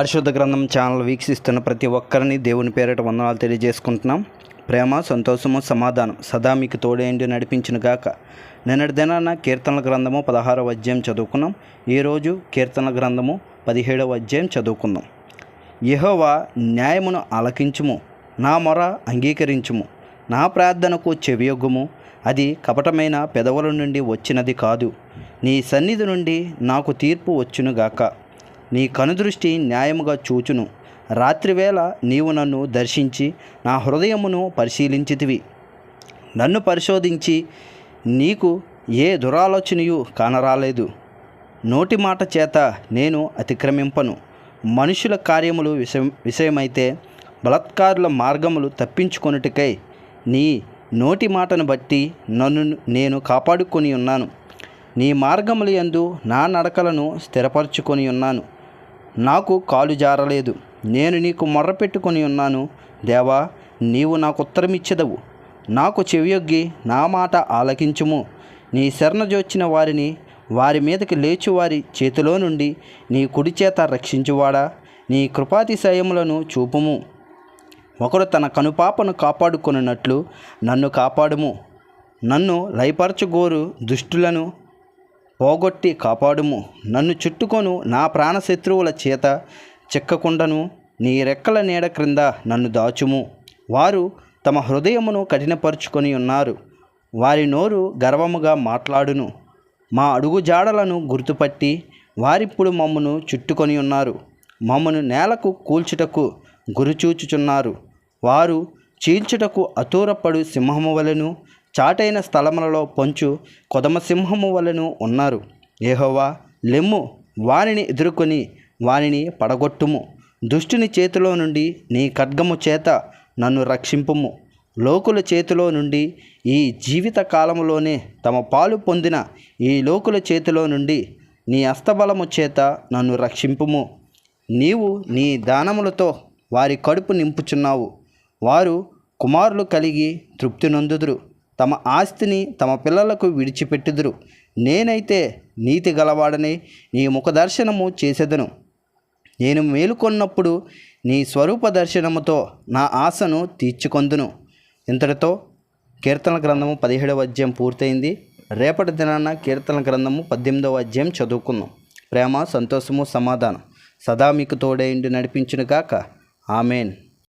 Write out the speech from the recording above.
పరిశుద్ధ గ్రంథం ఛానల్ వీక్షిస్తున్న ప్రతి ఒక్కరిని దేవుని పేరిట వందనాలు తెలియజేసుకుంటున్నాం. ప్రేమ సంతోషము సమాధానం సదా మీకు తోడేండి నడిపించిన గాక. నిన్నటి దినాన కీర్తనల గ్రంథము పదహారవ అధ్యాయం చదువుకున్నాం. ఈరోజు కీర్తనల గ్రంథము పదిహేడవ అధ్యాయం చదువుకుందాం యహోవా న్యాయమును ఆలకించుము నా మొర అంగీకరించుము నా ప్రార్థనకు చెవియొగ్గుము. అది కపటమైన పెదవుల నుండి వచ్చినది కాదు నీ సన్నిధి నుండి నాకు తీర్పు వచ్చునుగాక నీ కనుదృష్టి న్యాయముగా చూచును. రాత్రివేళ నీవు నన్ను దర్శించి నా హృదయమును పరిశీలించితివి. నన్ను పరిశోధించి నీకు ఏ దురాలోచనయు కానరాలేదు. నోటి మాట చేత నేను అతిక్రమింపను. మనుషుల కార్యములు విషయం విషయమైతే బలత్కారుల మార్గములు తప్పించుకొనుటకై నీ నోటి మాటను బట్టి నన్ను నేను కాపాడుకొని ఉన్నాను నీ మార్గములు యందు నా నడకలను స్థిరపరచుకొని ఉన్నాను నాకు కాలు జారలేదు. నేను నీకు మొర్రపెట్టుకొని ఉన్నాను. దేవా నీవు నాకు ఉత్తరమిచ్చెదవు. నాకు చెవియొగ్గి నా మాట ఆలకించుము. నీ శరణజొచ్చిన వారిని వారి మీదకి లేచు వారి చేతిలో నుండి నీ కుడి చేత రక్షించువాడా? నీ కృపాతిశయములను చూపుము. ఒకడు తన కనుపాపను కాపాడుకొనున్నట్లు నన్ను కాపాడుము. నన్ను లయపరచుగోరు దుష్టులను పోగొట్టి కాపాడుము. నన్ను చుట్టుకొను నా ప్రాణశత్రువుల చేత. చిక్కకుండను నీ రెక్కల నీడ క్రింద నన్ను దాచుము. వారు తమ హృదయమును కఠినపరుచుకొని ఉన్నారు. వారి నోరు గర్వముగా మాట్లాడును. మా అడుగుజాడలను గుర్తుపట్టి వారిప్పుడు మమ్మను చుట్టుకొని ఉన్నారు. మమ్మను నేలకు కూల్చుటకు గురిచూచుచున్నారు వారు చీల్చుటకు అతూరపడు సింహము వలెను చాటైన స్థలములలో పొంచు కొదమసింహము వలెను ఉన్నారు. ఏహోవా లెమ్ము వానిని ఎదుర్కొని వానిని పడగొట్టుము. దుష్టుని చేతిలో నుండి నీ ఖడ్గము చేత నన్ను రక్షింపుము. లోకుల చేతిలో నుండి ఈ జీవిత కాలములోనే తమ పాలు పొందిన ఈ లోకుల చేతిలో నుండి నీ అస్తబలము చేత నన్ను రక్షింపుము. నీవు నీ దానములతో వారి కడుపు నింపుచున్నావు. వారు కుమారులు కలిగి తృప్తి నొందుదురు. తమ ఆస్తిని తమ పిల్లలకు విడిచిపెట్టుదురు. నేనైతే నీతి గలవాడని నీ ముఖదర్శనము చేసేదను. నేను మేలుకొన్నప్పుడు నీ స్వరూప దర్శనముతో నా ఆశను తీర్చుకొందును. ఇంతటితో కీర్తన గ్రంథము పదిహేడవ అధ్యాయం పూర్తయింది. రేపటి దినాన కీర్తన గ్రంథము పద్దెనిమిదవ అధ్యాయం చదువుకుందాం. ప్రేమ సంతోషము సమాధానం సదా మీకు తోడైండి నడిపించునుగాక. ఆమెన్.